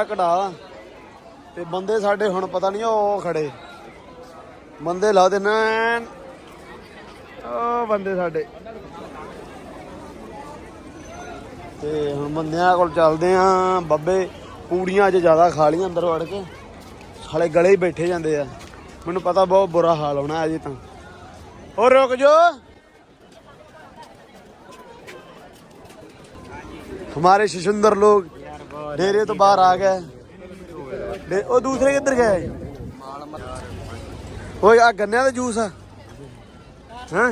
ਗਿਆ ਕਢਾ ਤੇ ਬੰਦੇ ਸਾਡੇ ਹੁਣ ਪਤਾ ਨਹੀਂ ਉਹ ਖੜੇ ਬੰਦੇ ਲਾ ਦੇਣਾ ਐਨ। ਉਹ ਬੰਦੇ ਸਾਡੇ ਤੇ ਹੁਣ ਬੰਦਿਆਂ ਕੋਲ ਚੱਲਦੇ ਆ ਬੱਬੇ ਪੂੜੀਆਂ ਅੱਜ ਜ਼ਿਆਦਾ ਖਾ ਲੀਆਂ ਅੰਦਰ ਵੜ ਕੇ ਸਾਲੇ ਗਲੇ ਹੀ ਬੈਠੇ ਜਾਂਦੇ ਆ ਮੈਨੂੰ ਪਤਾ ਬਹੁਤ ਬੁਰਾ ਹਾਲ ਹੋਣਾ ਅਜੇ ਤਾਂ ਹੋਰ ਰੁਕ ਜੋ हमारे शिशुंदर लोग ਡੇਰੇ ਤੋਂ ਬਾਹਰ ਆ ਗਏ ਉਹ ਦੂਸਰੇ ਕਿੱਧਰ ਗਏ ਓਏ ਆ ਗੰਨਿਆਂ ਦਾ ਜੂਸ ਆ। ਹਾਂ?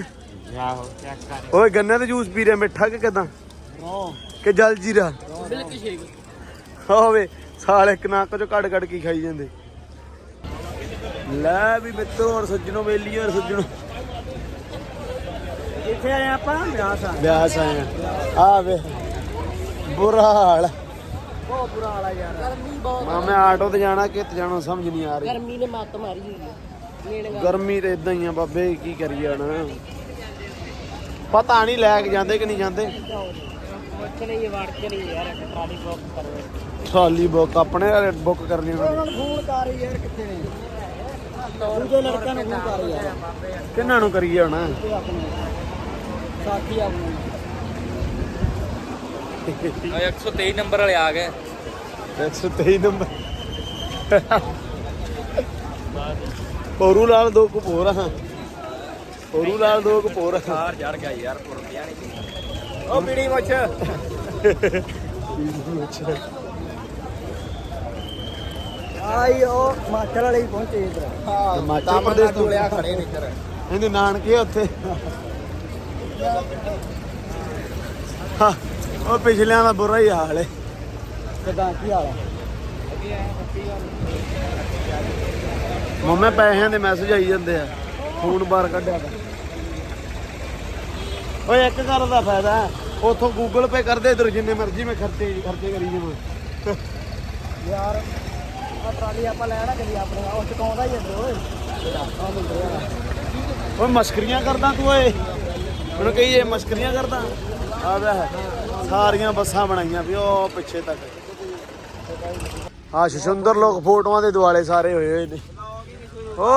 ਓਏ ਗੰਨਿਆਂ ਦਾ ਜੂਸ ਪੀ ਰਿਹਾ ਮਿੱਠਾ ਕਿ ਕਿਦਾਂ? ਕਿ ਜਲ ਜੀਰਾ? ਮਿਲਕ ਸ਼ੇਕ ਸਾਲ ਇੱਕ ਨੱਕ ਚੋਂ ਕੱਢ ਕੱਢ ਕੇ ਖਾਈ ਜਾਂਦੇ। ਲੈ ਵੀ ਮਿੱਤਰੋ ਔਰ ਸੱਜਣੋ ਵੇਲੀ ਔਰ ਸੱਜਣੋ। ਕਿੱਥੇ ਆਏ ਆਪਾਂ? ਬਿਆਸ ਆ ਬਿਆਸ ਆਏ ਆ। ਵੇ ਬੁਰਾ ਹਾਲ ਬਹੁਤ ਬੁਰਾ ਹਾਲ ਆ ਯਾਰ। ਗਰਮੀ ਬਹੁਤ ਮਾ ਮੈਂ ਆਟੋ ਤੇ ਜਾਣਾ ਕਿ ਤੇ ਜਾਣਾ ਸਮਝ ਨਹੀਂ ਆ ਰਹੀ। ਗਰਮੀ ਨੇ ਮੱਤ ਮਾਰੀ ਹੋਈ ਹੈ ਗਰਮੀ ਤੇ ਇਦਾਂ ਹੀ ਆ ਬਾਬੇ ਕੀ ਕਰੀਏ ਹੁਣ? ਪਤਾ ਨਹੀਂ ਲੈ ਕੇ ਜਾਂਦੇ ਕਿ ਨਹੀਂ ਜਾਂਦੇ। ਉੱਥੇ ਨਹੀਂ ਵੜ ਕੇ ਨਹੀਂ ਯਾਰ ਟਰਾਲੀ ਬੁੱਕ ਕਰੋ ਟਰਾਲੀ ਬੁੱਕ ਆਪਣੇ ਬੁੱਕ ਕਰਨੀ ਉਹਨਾਂ ਨੂੰ ਫੋਨ ਕਰ ਯਾਰ ਕਿੱਥੇ ਨੇ? ਦੂਜੇ ਲੜਕਿਆਂ ਨੂੰ ਫੋਨ ਕਰ ਯਾਰ। ਕਿੰਨਾਂ ਨੂੰ ਕਰੀਏ ਹੁਣ? ਤੇ ਆਪਣੇ ਆਪਣੇ 123 ਨੰਬਰ ਵਾਲੇ ਆ ਗਏ। 123 ਨੰਬਰ। ਹੋਰੂ ਲਾਲ ਦੋ ਕਪੂਰ ਆ। ਹੋਰੂ ਲਾਲ ਦੋ ਕਪੂਰ ਆ। ਕਾਰ ਜੜ ਗਿਆ ਯਾਰ ਪੁਰ ਪਿਆ ਨਹੀਂ ਉਹ ਬੀੜੀ ਮੁੱਛ। ਆਈ ਉਹ ਮਾਚਲ ਵਾਲੇ ਹੀ ਪਹੁੰਚੇ ਇਧਰ। ਹਿਮਾਚਲ ਪ੍ਰਦੇਸ਼ ਤੋਂ ਖੜੇ ਨੇ ਇੱਧਰ। ਇਹਦੇ ਨਾਨਕੇ ਆ ਉੱਥੇ। ਹਾਂ, ਉਹ ਪਿਛਲਿਆਂ ਦਾ ਬੁਰਾ ਹੀ ਹਾਲ ਹੈ ਕਿਦਾਂ ਕੀ ਹਾਲ ਆ? ਮੰਮੇ ਪੈਸਿਆਂ ਦੇ ਮੈਸੇਜ ਆਈ ਜਾਂਦੇ ਆ। ਫੋਨ ਬਾਹਰ ਕੱਢਿਆ ਕਰ। ਓਏ ਇੱਕ ਗੱਲ ਦਾ ਫਾਇਦਾ ਹੈ ਉਥੋਂ ਗੂਗਲ ਪੇ ਕਰਦੇ ਇਧਰ ਜਿੰਨੇ ਮਰਜ਼ੀ ਮੈਂ ਖਰਚੇ ਖਰਚੇ ਕਰੀ ਜਾਵਾਂ। ਯਾਰ ਆ ਟਰਾਲੀ ਆਪਾਂ ਲੈਣਾ ਕਰੀ ਆਪਣੇ ਉਹ ਚਕਾਉਂਦਾ ਹੀ ਇੱਧਰ ਓਏ। ਆ ਮੁੰਡੇ ਯਾਰ ਓਏ ਮਸਕਰੀਆਂ ਕਰਦਾ ਤੂੰ ਓਏ। ਮੈਨੂੰ ਕਹੀ ਇਹ ਮਸਕਰੀਆਂ ਕਰਦਾ। ਆ ਵੇ। ਸਾਰੀਆਂ ਬੱਸਾਂ ਬਣਾਈਆਂ ਵੀ ਉਹ ਪਿੱਛੇ ਤੱਕ ਆ ਸ਼ਸ਼ੁੰਦਰ ਲੋਕ ਫੋਟੋਆਂ ਦੇ ਦੁਆਲੇ ਸਾਰੇ ਹੋਏ ਹੋਏ ਨੇ ਓ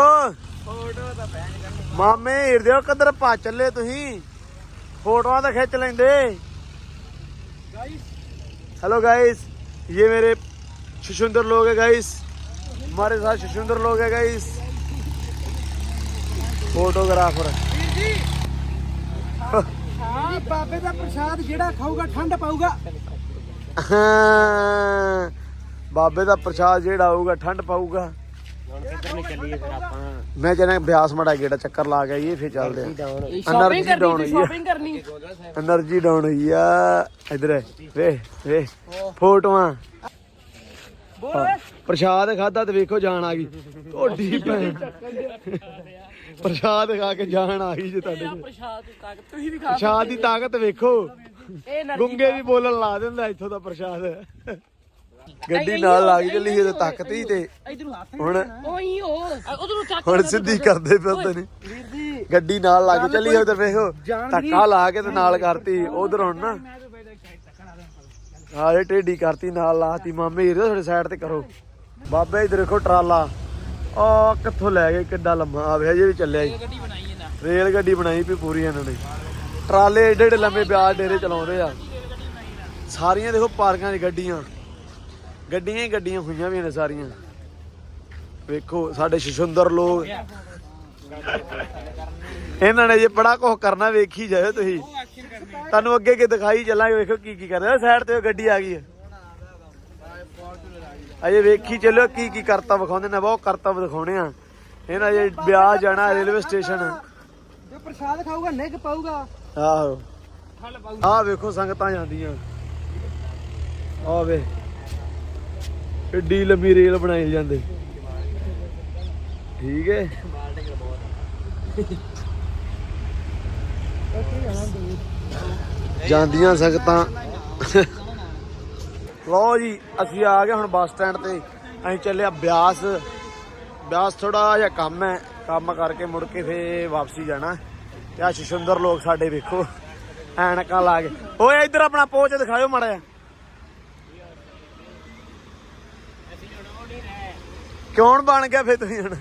ਮਾਮੇ ਹਿਰਦੇ ਕਿੱਧਰ ਭਾ ਚੱਲੇ ਤੁਸੀਂ ਫੋਟੋਆਂ ਤਾਂ ਖਿੱਚ ਲੈਂਦੇ हेलो गाइस ये मेरे शिशुंदर लोग है गाइस हमारे साथ शिशुंदर लोग है गाइस फोटोग्राफर ਜੀ ਬਾਬੇ ਦਾ ਪ੍ਰਸ਼ਾਦ ਜਿਹੜਾ ਖਾਊਗਾ ਠੰਡ ਪਾਊਗਾ। ਬਾਬੇ ਦਾ ਪ੍ਰਸ਼ਾਦ ਜਿਹੜਾ ਆਊਗਾ ਠੰਡ ਪਾਊਗਾ। ਮੈਂ ਕਹਿੰਦਾ ਬਿਆਸ ਮੜਾ ਗੇੜਾ ਚੱਕਰ ਲਾ ਕੇ ਆਈਏ ਫਿਰ ਚੱਲਦੇ ਐਨਰਜੀ ਡਾਊਨ ਹੋਈ। ਆ। ਸ਼ਾਪਿੰਗ ਕਰਨੀ। ਐਨਰਜੀ ਡਾਊਨ ਹੋਈ ਆ। ਇਧਰ ਵੇ ਵੇ ਫੋਟੋਆਂ। ਪ੍ਰਸ਼ਾਦ ਖਾਦਾ ਤੇ ਵੇਖੋ ਜਾਣ ਆ ਗਈ। ਢੋਡੀ ਭੈਣ। ਪ੍ਰਸ਼ਾਦ ਖਾ ਕੇ ਜਾਨ ਆ ਗਈ ਜੇ ਤੁਹਾਡੇ ਚ। ਪ੍ਰਸ਼ਾਦ ਦੀ ਤਾਕਤ? ਤੁਸੀਂ ਵੀ ਖਾ ਪ੍ਰਸ਼ਾਦ ਦੀ ਤਾਕਤ ਵੇਖੋ। ਇਹ ਨਾ ਗੁੰਗੇ ਵੀ ਬੋਲਣ ਲਾ ਦਿੰਦਾ ਇੱਥੋਂ ਦਾ ਪ੍ਰਸ਼ਾਦ। ਗੱਡੀ ਨਾਲ ਲੱਗ ਚੱਲੀ ਇਹਦੇ ਤਾਕਤ ਹੀ ਤੇ। ਹੁਣ ਓਈ ਉਹ ਉਧਰੋਂ ਚੱਕ ਹੁਣ ਸਿੱਧੀ ਕਰਦੇ ਫਿਰਦੇ ਨੇ। ਗੱਡੀ ਨਾਲ ਲੱਗ ਚੱਲੀ ਉਹ ਤੇ ਵੇਖੋ। ਧੱਕਾ ਲਾ ਕੇ ਤੇ ਨਾਲ ਕਰਤੀ। ਉਧਰ ਹੁਣ ਨਾ। ਆਲੇ ਟੇਢੀ ਕਰਤੀ ਨਾਲ ਲਾਤੀ। ਮਾਮੇ ਹੀਰੇ ਤੁਹਾਡੇ ਸਾਈਡ ਤੇ ਕਰੋ। ਬਾਬੇ ਇਧਰ ਦੇਖੋ ਟਰਾਲਾ। ਆ ਕਿੱਥੋਂ ਲੈ ਗਏ ਕਿੱਡਾ ਲੰਮਾ? ਹਜੇ ਵੀ ਚੱਲਿਆ ਜੀ ਗੱਡੀ ਬਣਾਈ ਇਹਨਾਂ ਰੇਲ ਗੱਡੀ ਬਣਾਈ ਵੀ ਪੂਰੀ ਇਹਨਾਂ ਨੇ। ਟਰਾਲੇ ਏਡੇ ਏਡੇ ਲੰਮੇ ਵਿਆਜ ਡੇਰੇ ਚਲਾਉਂਦੇ ਆ। ਸਾਰੀਆਂ ਦੇਖੋ ਪਾਰਕਾਂ 'ਚ ਗੱਡੀਆਂ। ਗੱਡੀਆਂ ਹੀ ਗੱਡੀਆਂ ਹੋਈਆਂ ਵੀ ਨੇ ਸਾਰੀਆਂ। ਵੇਖੋ ਸਾਡੇ ਸ਼ਸ਼ੁੰਦਰ ਲੋਕ। ਇਹਨਾਂ ਨੇ ਜੇ ਬੜਾ ਕੁਝ ਕਰਨਾ ਵੇਖੀ ਜਾਇਓ ਤੁਸੀਂ। ਤੁਹਾਨੂੰ ਅੱਗੇ ਅੱਗੇ ਦਿਖਾਈ ਚੱਲਾਂਗੇ ਵੇਖੋ ਕੀ ਕੀ ਕਰਦੇ ਆ। ਸਾਈਡ ਤੇ ਉਹ ਗੱਡੀ ਆ ਗਈ ਹੈ ਅਜੇ ਵੇਖੀ ਚੱਲਿਓ ਕੀ ਕੀ ਕਰਤਾ ਵਿਖਾਉਂਦੇ ਨੇ ਬਹੁਤ ਕਰਤਾ ਦਿਖਾਉਣੇ ਆ। ਇਹਨਾਂ ਜੇ ਵਿਆਹ ਜਾਣਾ ਰੇਲਵੇ ਸਟੇਸ਼ਨ। ਜੇ ਪ੍ਰਸ਼ਾਦ ਖਾਊਗਾ ਨਿੱਘ ਪਾਊਗਾ। ਆਹੋ। ਆਹ ਵੇਖੋ ਸੰਗਤਾਂ ਜਾਂਦੀਆਂ। ਆਹ ਵੇ। ਏਡੀ ਲੰਮੀ ਰੇਲ ਬਣਾਈ ਜਾਂਦੇ। ਠੀਕ ਹੈ ਜਾਂਦੀਆਂ ਸੰਗਤਾਂ। ਲਓ ਜੀ ਅਸੀਂ ਆ ਗਏ ਹੁਣ ਬੱਸ ਸਟੈਂਡ ਤੇ। ਅਸੀਂ ਚੱਲਿਆ ਬਿਆਸ। ਬਿਆਸ ਥੋੜਾ ਜਿਹਾ ਕੰਮ ਹੈ। ਕੰਮ ਕਰਕੇ ਮੁੜ ਕੇ ਫੇ ਵਾਪਸੀ ਜਾਣਾ। ਤੇ ਆ ਸ਼ਿਸ਼ੁੰਦਰ ਲੋਕ ਸਾਡੇ ਵੇਖੋ ਐਨਕਾਂ ਲਾ ਕੇ। ਓਏ ਇੱਧਰ ਆਪਣਾ ਪੋਚ ਦਿਖਾਇਓ ਮਾੜਾ ਜਿਹਾ। ਕੌਣ ਬਣ ਗਿਆ ਫੇ ਤੁਸੀਂ ਹੁਣ?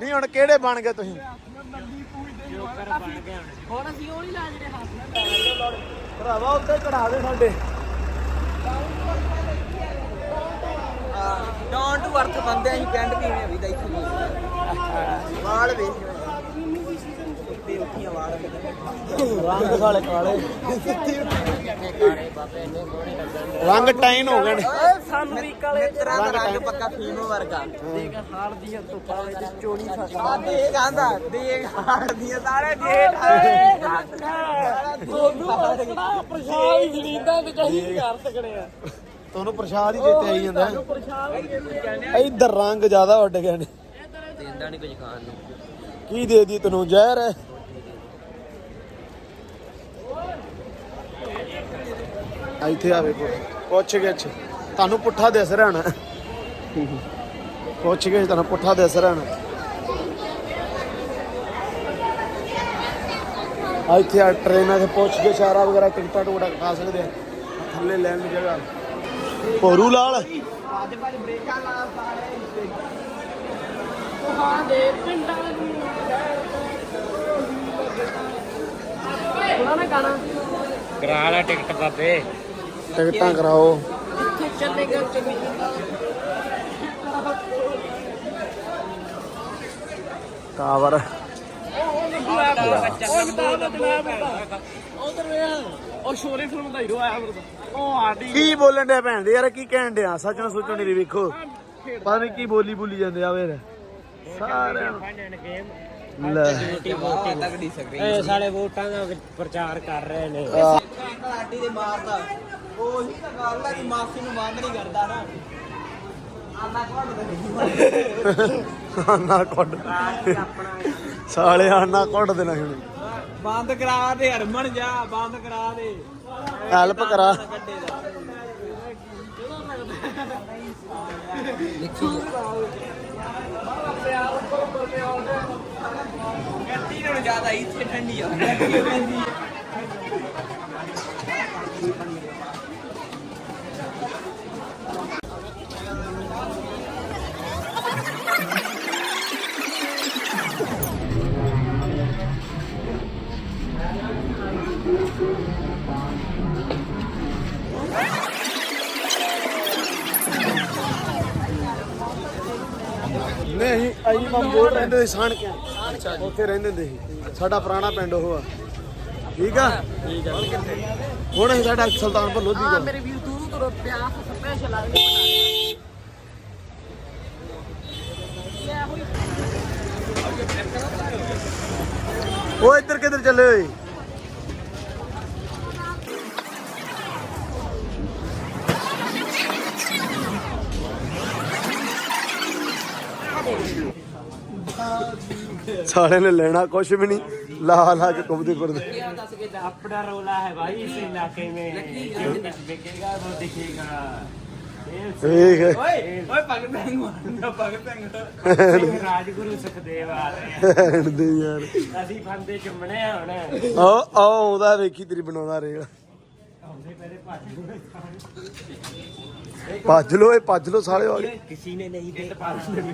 ਨਹੀਂ ਹੁਣ ਕਿਹੜੇ ਬਣ ਗਏ ਤੁਸੀਂ? ਹੁਣ ਅਸੀਂ ਉਹ ਨਹੀਂ ਲਾ ਜਿਹੜੇ ਹੱਥ ਨਾਲ। ਭਰਾਵਾ ਉੱਤੇ ਚੜਾ ਦੇ ਸਾਡੇ। ਅਰਥ ਬੰਦੇ ਅਸੀਂ ਪਿੰਡ ਦੀ ਵੀ ਤਾਂ ਇੱਥੇ ਵਾਲ ਵੇਖ ਉੱਤੇ ਉੱਠੀਆਂ ਵਾਲ ਰੰਗ ਸਾਲੇ ਕਾਲੇ। ਰੰਗ ਟਾਈਨ ਹੋ ਗਏ ਸਾਨੂੰ ਵੀ ਕਾਲੇ ਤੇਰਾ ਰੰਗ ਪੱਕਾ ਫੀਮ ਵਰਗਾ। ਦੇਖ ਹਾੜ ਦੀਆਂ ਧੁੱਪਾਂ ਵਿੱਚ ਚੋਣੀ ਫਸਦਾ ਦੇਖ ਆਂਦਾ ਦੇਖ ਹਾੜ ਦੀਆਂ ਸਾਰੇ ਜੇਠ ਹਾਏ ਦੋਨੋਂ ਪ੍ਰਸ਼ਾਦ ਜਲੀਂਦਾ ਤੇ ਕਹੀਂ ਕਰ ਸਕਣੇ ਆ। ਤੁਹਾਨੂੰ ਪ੍ਰਸ਼ਾਦ ਹੀ ਚੇਤੇ ਆਈ ਜਾਂਦਾ। ਇੱਧਰ ਰੰਗ ਜ਼ਿਆਦਾ ਉੱਡ ਗਏ ਨੇ। ਦੇਂਦਾ ਨਹੀਂ ਕੁਝ ਖਾਣ ਨੂੰ ਕੀ ਦੇ ਦੀ ਤੈਨੂੰ? ਜ਼ਹਿਰ ਹੈ। ਇੱਥੇ ਆਵੇ ਪੁੱਛ ਪੁੱਛ ਗਿੱਛ ਤੁਹਾਨੂੰ ਪੁੱਠਾ ਦਿਸ ਰਿਹਾ ਨਾ ਪੁੱਛ ਗਿੱਛ ਤੁਹਾਨੂੰ ਪੁੱਠਾ ਦਿਸ ਰਿਹਾ ਆ ਇੱਥੇ ਆ ਟ੍ਰੇਨਾਂ ਤੇ ਪੁੱਛ ਕੇ ਇਸ਼ਾਰਾ ਵਗੈਰਾ ਟਿਕਟਾਂ ਟੂਟਾ ਖਾ ਸਕਦੇ ਆ। ਥੱਲੇ ਲੈਣ ਦੀ ਜਗ੍ਹਾ। ਭੋਰੂ ਲਾਲ। ਕਰਾ ਲੈ ਟਿਕਟ ਬਾਬੇ। ਟਿਕਟਾਂ ਕਰਾਓ। ਚੱਲੇਗਾ ਚੰਗੀ ਟਾਵਰ ਉਹ ਕਿਤਾਬ ਦਾ ਜਨਾਬ ਉਧਰ ਵੇ ਉਹ ਸ਼ੋਰੇ ਫਿਲਮ ਦਾ ਹੀਰੋ ਆਇਆ ਮੇਰੇ ਉਹ ਆਡੀ ਕੀ ਬੋਲਣ ਡਿਆ ਭੈਣ ਦੇ? ਯਾਰ ਕੀ ਕਹਿਣ ਡਿਆ? ਸੱਚ ਨੂੰ ਸੋਚਣ ਦੀ ਵੇਖੋ। ਪਤਾ ਨਹੀਂ ਕੀ ਬੋਲੀ ਬੋਲੀ ਜਾਂਦੇ ਆ ਵੇਰ ਸਾਰਿਆਂ ਨੂੰ। ਲੈ। ਇਹ ਵੋਟਾਂ ਦਾ ਪ੍ਰਚਾਰ ਕਰ ਰਹੇ ਨੇ। ਕਲਾਟੀ ਦੇ ਮਾਰਦਾ। ਉਹੀ ਤਾਂ ਗੱਲ ਹੈ ਕਿ ਮਾਸੀ ਨੂੰ ਬੰਦ ਨਹੀਂ ਕਰਦਾ ਨਾ। ਆਨਾ ਕੋਣ ਦੇ। ਆਨਾ ਕੁੱਟ। ਸਾਲੇ ਆਨਾ ਕੁੱਟ ਦੇਣਾ ਹੁਣ ਬੰਦ ਕਰਾ ਦੇ ਹਰਮਨ ਜਾ ਬੰਦ ਕਰਾ ਦੇ। ਹੈਲਪ ਕਰਾ। ਗੱਡੇ ਦਾ ਗੱਡੀ ਨੂੰ ਜ਼ਿਆਦਾ ਇੱਥੇ ਠੰਡੀ ਆ। ਅਸੀਂ ਅਸੀਂ ਬੰਬੋਰ ਰਹਿੰਦੇ ਸੀ ਸਾਣ ਕੇ ਉੱਥੇ ਰਹਿੰਦੇ ਹੁੰਦੇ ਸੀ। ਸਾਡਾ ਪੁਰਾਣਾ ਪਿੰਡ ਉਹ ਆ। ਠੀਕ ਆ? ਹੁਣ ਅਸੀਂ ਸਾਡਾ ਸੁਲਤਾਨਪੁਰ ਲੋਧੀ ਦਾ ਮੇਰੇ ਵੀਰ ਦੂਰ ਤੋਂ ਪਿਆਸ ਸਪੈਸ਼ਲ ਆ ਗਏ ਉਹ ਇੱਧਰ ਕਿੱਧਰ ਚੱਲੇ ਹੋਏ ਸਾਲੇ ਨੇ ਲੈਣਾ ਕੁਛ ਵੀ ਨਹੀਂ ਲਾ ਲਾ ਕੇ ਕੁੱਬਦੇ ਫਿਰਦੇ अपना रोला है भाई इस इलाके में जो कुछ बिकेगा वो दिखेगा ਵੇਖ ਓਏ ਓਏ ਪਗੜ ਪੈਂਗ ਮਾਰਦਾ ਪਗੜ ਪੈਂਗ ਸਿੰਘ ਰਾਜਗੁਰੂ ਸੁਖਦੇਵ ਆ ਰਹੇ ਆ। ਭੈਣ ਦੇ ਯਾਰ ਅਸੀਂ ਫੰਦੇ ਚੁੰਮਣੇ ਆ ਹੁਣ ਆ ਆ ਆਉਂਦਾ ਵੇਖੀ ਤੇਰੀ ਬਣਾਉਂਦਾ ਰੇਲ ਆਉਂਦੇ ਪਹਿਲੇ ਭੱਜ ਭੱਜ ਲੋ ਇਹ ਭੱਜ ਲੋ ਸਾਲੇ ਆ ਗਏ किसी ने नहीं दे पास ਇਹੋ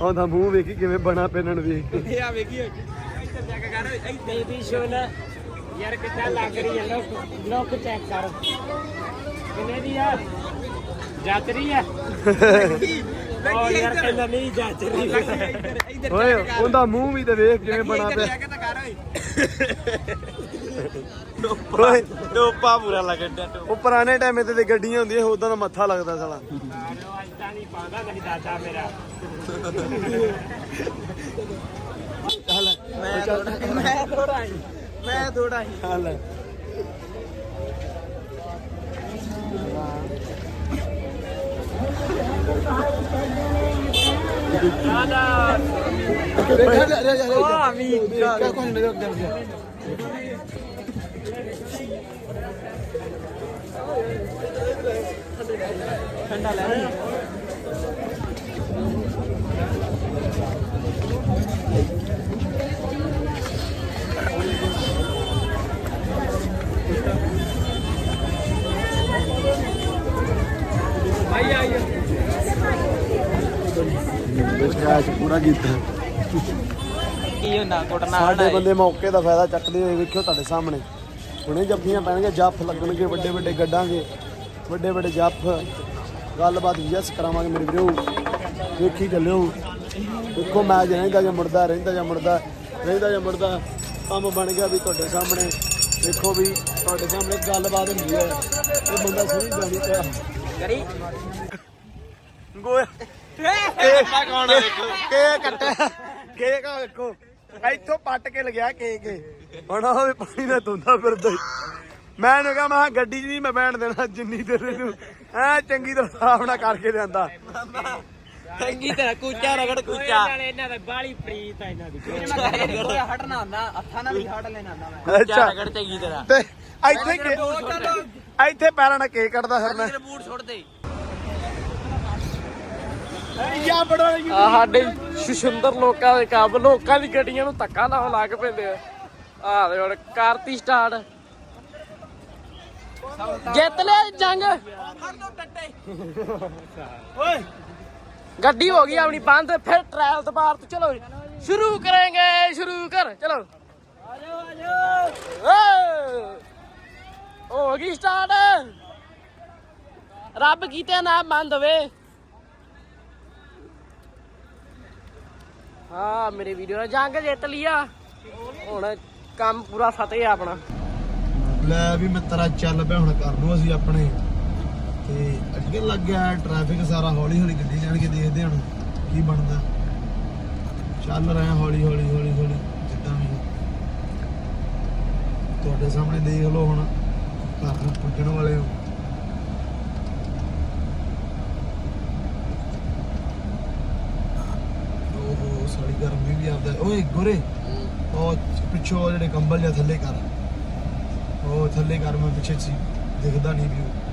ਉਹਦਾ ਮੂੰਹ ਵੇਖੀ ਕਿਵੇਂ ਬਣਾ ਪੈਣਨ ਵੇਖ ਇਹ ਆ ਵੇਖੀ ਇੱਥੇ ਚੈੱਕ ਕਰ ਇੱਥੇ ਬੇਬੀ ਸ਼ੋਨਾ ਯਾਰ ਕਿੱਦਾਂ ਲੱਗ ਰਹੀ ਹੈ ਲੋਕ ਲੋਕ ਚੈੱਕ ਕਰ। ਕਿੰਨੇ ਦੀ ਆ? ਜੱਚ ਰਹੀ ਆ? ਉਹ ਯਾਰ ਕਹਿੰਦਾ ਨਹੀਂ ਇੱਧਰ ਓਏ ਉਹਦਾ ਮੂੰਹ ਵੀ ਤੇ ਵੇਖ ਕਿਵੇਂ ਬਣਾ ਪਿਆ। ਟੋਪਾ ਪੂਰਾ ਲੱਗਦਾ ਉਹ ਪੁਰਾਣੇ ਟਾਈਮ ਤੇ ਤੇ ਗੱਡੀਆਂ ਹੁੰਦੀਆਂ ਉਦਾਂ ਦਾ ਮੱਥਾ ਲੱਗਦਾ ਸਾਲਾ। ਅੱਜ ਤਾਂ ਨਹੀਂ ਪਾਉਂਦਾ ਨਹੀਂ ਦਾਦਾ ਮੇਰਾ। ਮੈਂ ਥੋੜਾ ਮੈਂ ਥੋੜਾ ਮੈਂ ਥੋੜਾ ਹੀ। ਹਾਂ ਲੈ। ਉਹ ਅਮੀਨ ਠੰਡਾ ਲੈ ਆਈ ਪੂਰਾ ਕੀਤਾ ਕੀ ਹੁੰਦਾ ਕੁੱਟਣਾ ਸਾਡੇ ਬੰਦੇ ਮੌਕੇ ਦਾ ਫਾਇਦਾ ਚੱਕਦੇ ਹੋਏ ਵੇਖਿਓ ਤੁਹਾਡੇ ਸਾਹਮਣੇ। ਹੁਣੇ ਜੱਫੀਆਂ ਪੈਣਗੇ ਜੱਫ ਲੱਗਣਗੇ ਵੱਡੇ ਵੱਡੇ ਗੱਡਾਂਗੇ। ਵੱਡੇ ਵੱਡੇ ਜੱਫ ਗੱਲਬਾਤ ਯਸ ਕਰਾਵਾਂਗੇ ਮੇਰੇ ਵੀਰੋ। ਵੇਖੀ ਚੱਲਿਓ। ਦੇਖੋ ਮੈਚ ਰਹਿੰਦਾ ਜਾਂ ਮੁੜਦਾ ਰਹਿੰਦਾ ਜਾਂ ਮੁੜਦਾ ਰਹਿੰਦਾ ਜਾਂ ਮੁੜਦਾ ਕੰਮ ਬਣ ਗਿਆ ਵੀ ਤੁਹਾਡੇ ਸਾਹਮਣੇ। ਦੇਖੋ ਵੀ ਤੁਹਾਡੇ ਸਾਹਮਣੇ ਗੱਲਬਾਤ ਹੁੰਦੀ ਹੈ। ਇਹ ਬੰਦਾ ਸੁਣੀ ਜਾਣੀ ਪਿਆ ਕਰੀ। ਗੋਇਆ ਕੇਕ ਕੌਣ ਕੇਕ ਕੱਟਿਆ। ਕੇਕ ਆ ਵੇਖੋ ਇੱਥੋਂ ਪੱਟ ਕੇ ਲਗਿਆ ਕੇਕ। ਹੁਣ ਉਹ ਵੀ ਪਾਣੀ ਨਾਲ ਧੁੰਦਾ ਫਿਰਦਾ। ਮੈਂ ਇਹਨੂੰ ਕਿਹਾ ਮੈਂ ਕਿਹਾ ਗੱਡੀ 'ਚ ਨਹੀਂ ਮੈਂ ਬੈਠ ਦੇਣਾ ਜਿੰਨੀ ਦੇਰ ਇਹਨੂੰ ਐ ਚੰਗੀ ਤਰ੍ਹਾਂ ਸਾਫ਼ ਨਾ ਕਰਕੇ ਲਿਆਂਦਾ। ਚੰਗੀ ਤਰ੍ਹਾਂ ਕੂਚਾ ਰਗੜ ਕੂਚਾ। ਨਾਲੇ ਇਹਨਾਂ ਦਾ ਬਾਲੀ ਪ੍ਰੀਤ ਆ ਇਹਨਾਂ ਦੀ। ਹਟਣਾ ਹੁੰਦਾ ਹੱਥਾਂ ਨਾਲ ਵੀ ਹਟ ਲੈਣਾ ਹੁੰਦਾ ਮੈਂ। ਅੱਛਾ। ਰਗੜ ਚੰਗੀ ਤਰ੍ਹਾਂ। ਤੇ ਇੱਥੇ ਕੇ- ਇੱਥੇ ਪੈਰਾਂ ਨਾਲ ਕੇਕ ਕੱਟਦਾ ਫਿਰਨਾ ਤੇਰੇ ਬੂਟ ਸੁੱਟ ਦੇ। ਯਾ ਬੜਾ ਆ ਸਾਡੇ ਸ਼ੁਸ਼ੰਦਰ ਲੋਕਾਂ ਦੇ ਕੰਮ ਲੋਕਾਂ ਦੀ ਗੱਡੀਆਂ ਨੂੰ ਧੱਕਾ ਲਾਉਣ ਲੱਗ ਪੈਂਦੇ ਆ। ਆ ਦੇ ਹੁਣ ਕਰਤੀ ਸਟਾਰਟ। ਜਿੱਤ ਲਿਆ ਜੰਗ। ਓਏ। ਗੱਡੀ ਹੋ ਗਈ ਆਪਣੀ ਬੰਦ ਫਿਰ ਟ੍ਰਾਇਲ ਦੁਬਾਰਾ ਤੋਂ ਚਲੋ ਸ਼ੁਰੂ ਕਰਾਂਗੇ ਸ਼ੁਰੂ ਕਰ ਚਲੋ। ਓਏ। ਹੋ ਗਈ ਸਟਾਰਟ ਰੱਬ ਕੀਤੇ ਨਾ ਬੰਦ ਹੋਵੇ ਹਾਂ ਮੇਰੇ ਵੀਡੀਓ ਨੇ ਜੰਗ ਜਿੱਤ ਲਿਆ ਹੁਣ ਕੰਮ ਪੂਰਾ ਫਤਿਹ ਆਪਣਾ। ਲੈ ਵੀ ਮੈਂ ਤੇਰਾ ਚੱਲ ਪਿਆ ਹੁਣ ਕਰ ਨੂੰ ਅਸੀਂ ਆਪਣੇ। ਤੇ ਅੱਗੇ ਲੱਗ ਗਿਆ ਟ੍ਰੈਫਿਕ ਸਾਰਾ ਹੌਲੀ ਹੌਲੀ ਗੱਡੀ ਜਾਣ ਕੇ ਦੇਖਦੇ ਹਾਂ ਹੁਣ ਕੀ ਬਣਦਾ। ਚੱਲ ਰਹੇ ਹੌਲੀ ਹੌਲੀ ਹੌਲੀ ਹੌਲੀ ਜਿੱਦਾਂ ਵੀ। ਤੁਹਾਡੇ ਸਾਹਮਣੇ ਦੇਖ ਲਓ ਹੁਣ ਘਰ ਨੂੰ ਪੁੱਜਣ ਵਾਲੇ ਹੋ। ਓਹੋ ਸਾਲੀ ਗਰਮੀ ਵੀ ਆਪਦਾ ਓਏ ਗੋਰੇ ਉਹ ਪਿੱਛੋਂ ਉਹ ਜਿਹੜੇ ਕੰਬਲ ਜਾਂ ਥੱਲੇ ਕਰ। ਉਹ ਥੱਲੇ ਕਰ ਮੈਂ ਪਿੱਛੇ ਸੀ ਦਿਖਦਾ ਨਹੀਂ ਵੀ